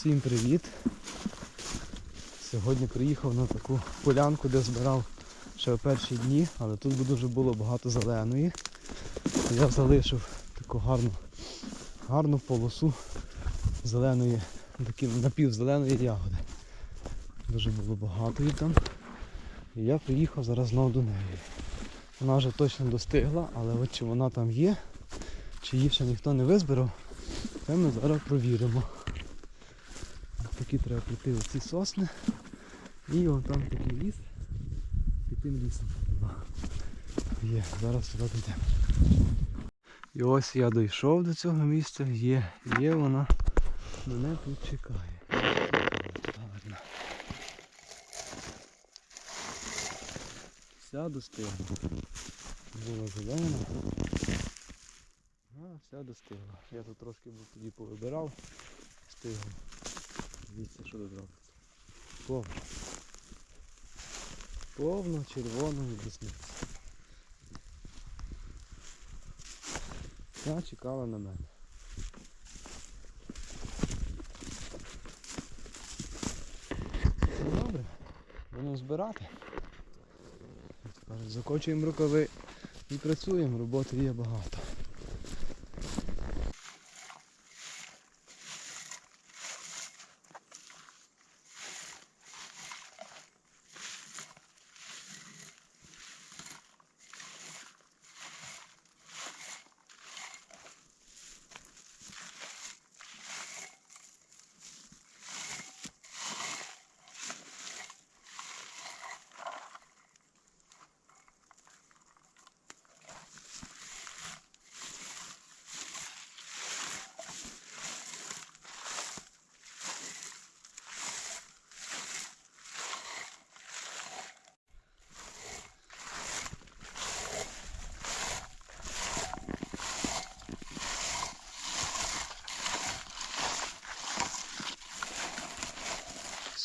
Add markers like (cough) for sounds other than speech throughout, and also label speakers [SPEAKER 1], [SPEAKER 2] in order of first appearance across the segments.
[SPEAKER 1] Всім привіт! Сьогодні приїхав на таку полянку, де збирав ще в перші дні, але тут дуже було багато зеленої. Я залишив таку гарну, гарну полосу зеленої, такі напівзеленої ягоди. Дуже було багато її там. І я приїхав зараз знову до неї. Вона вже точно достигла, але от чи вона там є, чи її ще ніхто не визбирав, це ми зараз провіримо. Такі треба прийти оці сосни. І вон там такий ліс. Під тим лісом. Є, зараз туди дійдемо. І ось я дійшов до цього місця, є, є вона. Мене тут чекає. Вся достигла. Була зелена. А, вся достигла. Я тут трошки був тоді повибирав. Стигло. Дивіться, що тут робиться. Повно. Повно червоної десниці. Вся чекала на мене. Ну добре, будемо збирати. Закочуємо рукави і працюємо, роботи є багато.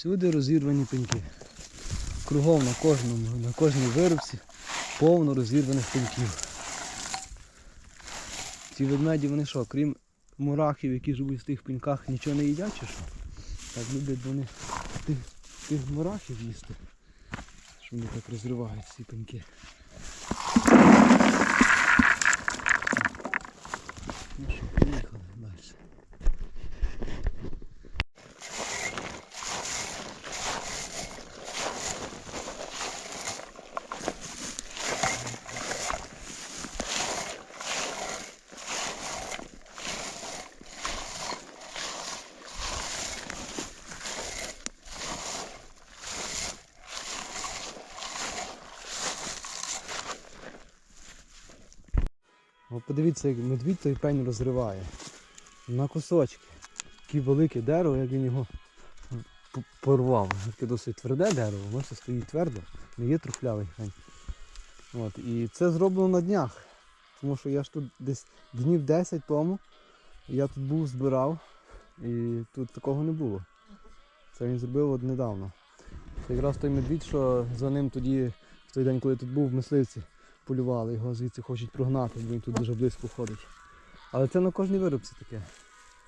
[SPEAKER 1] Всюди розірвані пеньки. Кругом на кожному, на кожній виробці повно розірваних пеньків. Ці ведмеді вони що, крім мурахів, які живуть в тих пеньках, нічого не їдять чи що? Так люблять вони тих, тих мурахів їсти. Що вони так розривають ці пеньки. Ну що, поїхали далі. О, подивіться, як медвідь той пень розриває. На кусочки. Таке велике дерево, як він його порвав. Таке досить тверде дерево, воно все стоїть твердо, не є трухлявий пень. От. І це зроблено на днях. Тому що я ж тут десь днів 10 тому я тут був, збирав, і тут такого не було. Це він зробив от недавно. Це якраз той медвідь, що за ним тоді, в той день, коли тут був, в мисливці полювали, його звідси хочуть прогнати, бо він тут дуже близько ходить. Але це на кожній виробці таке.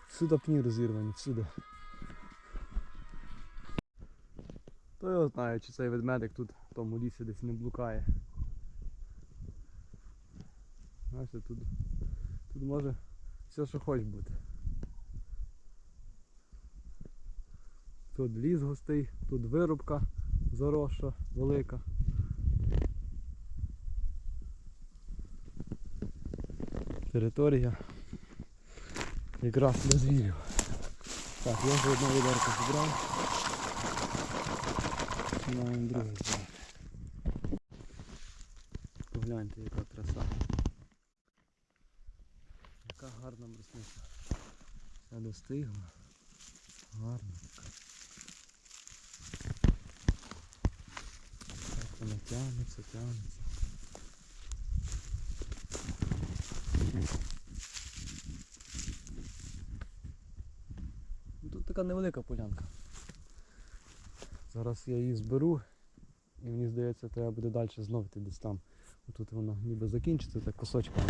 [SPEAKER 1] Всюди пні розірвані, всюди. Хто його знає, чи цей ведмедик тут в тому лісі десь не блукає. Бачите, тут, тут може все, що хоч бути. Тут ліс густий, тут вирубка заросша, велика. Територія якраз для звірів. Так, я вже одну відерку зібрав. Починаємо другий збирати. Погляньте, яка краса. Яка гарна брусниця. Вся достигла. Гарна така. Так вона тягнеться, тягнеться. Ну, Тут така невелика полянка. Зараз я її зберу і мені здається, треба буде далі знову йти десь там. Тут вона ніби закінчиться, так кусочками.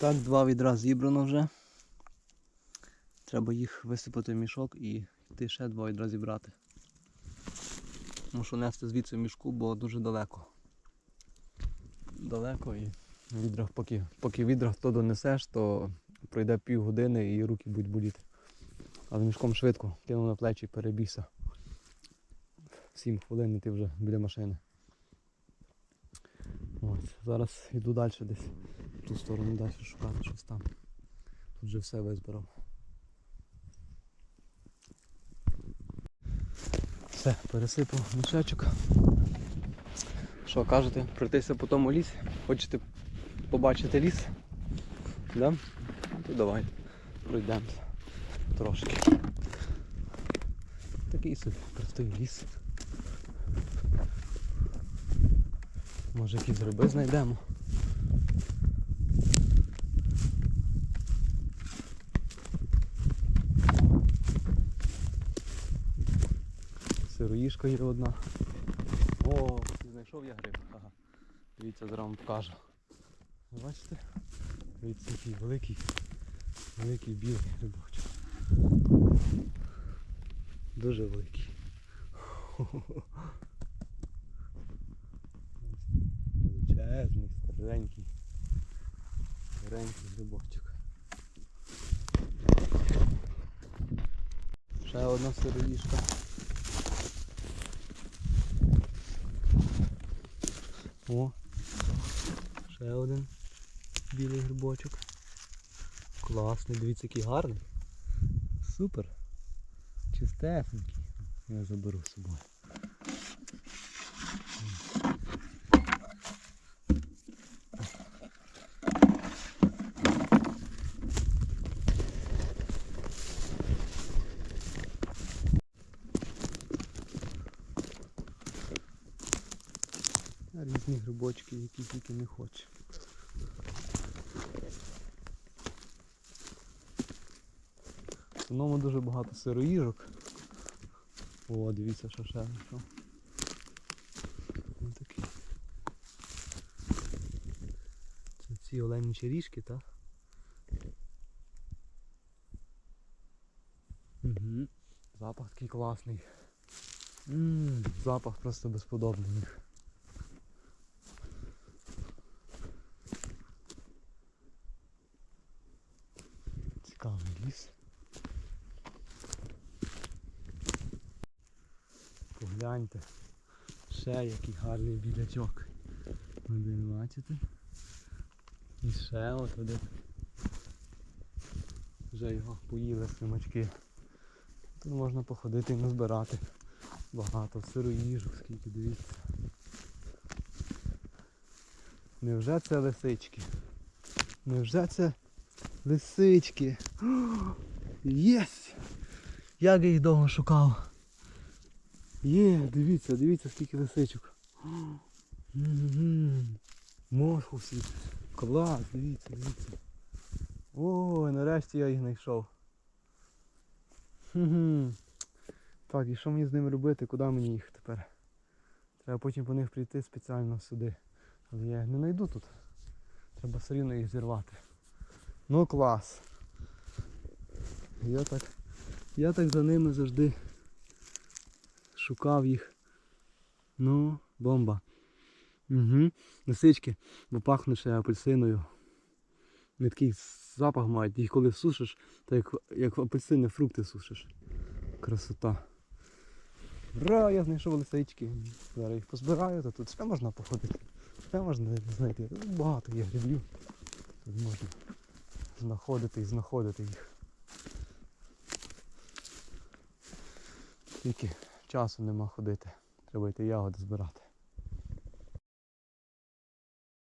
[SPEAKER 1] Так, два відра зібрано вже. Треба їх висипати в мішок і йти ще два відра зібрати. Мушу нести звідси в мішку, бо дуже далеко. Далеко і в відрах, поки, поки в відрах то донесеш, то пройде півгодини і руки будуть боліти. Але мішком швидко кинув на плечі і перебігся. Сім хвилин і ти вже біля машини. Ось, зараз йду далі десь ту сторону далі шукати щось там. Тут вже все визбирав. Все, пересипав мішечок. Що кажете, пройтися по тому лісі? Хочете побачити ліс? Да? То давайте пройдемо трошки. Такий собі простий ліс. Може якісь гриби знайдемо. Сироїшка є одна. О, знайшов я гриб. Ага. Дивіться, зараз вам покажу. Бачите? Дивіться, який великий, великий білий грибочок. Дуже великий. Величезний, старенький. Старенький грибочок. Ще одна сироїшка. О, ще один білий грибочок. Класний, дивіться, який гарний. Супер. Чистесенький. Я заберу з собою. Різні грибочки, які тільки не хоче. В дуже багато сироїжок. О, дивіться, що ще знайшов. Ось такий. Це ці оленячі ріжки, так? Угу. Запах такий класний. Ммм, запах просто безподобний. їх. Цікавий ліс. Погляньте. Ще який гарний білячок. Один бачите? І ще от один. Вже його поїли слимачки. Тут можна походити і назбирати. Багато сироїжок, скільки дивіться. Невже це лисички? Невже це лисички? (gasps) Єс! Як я їх довго шукав. Є, дивіться, дивіться скільки лисичок. Мошку всі. Клас, дивіться, дивіться. Ой, нарешті я їх знайшов. Так, і що мені з ними робити? Куди мені їх тепер? Треба потім по них прийти спеціально сюди. Але я їх не знайду тут. Треба все рівно їх зірвати. Ну клас. Я так, я так за ними завжди шукав їх. Ну, бомба. Угу. Лисички, бо пахне ще апельсиною. Вони такий запах мають, їх коли сушиш, то як, як апельсини, фрукти сушиш. Красота. Ура, я знайшов лисички. Зараз їх позбираю, то тут ще можна походити. Ще можна знайти. Багато є грибів. Тут можна знаходити і знаходити їх. Тільки часу нема ходити. Треба йти ягоди збирати.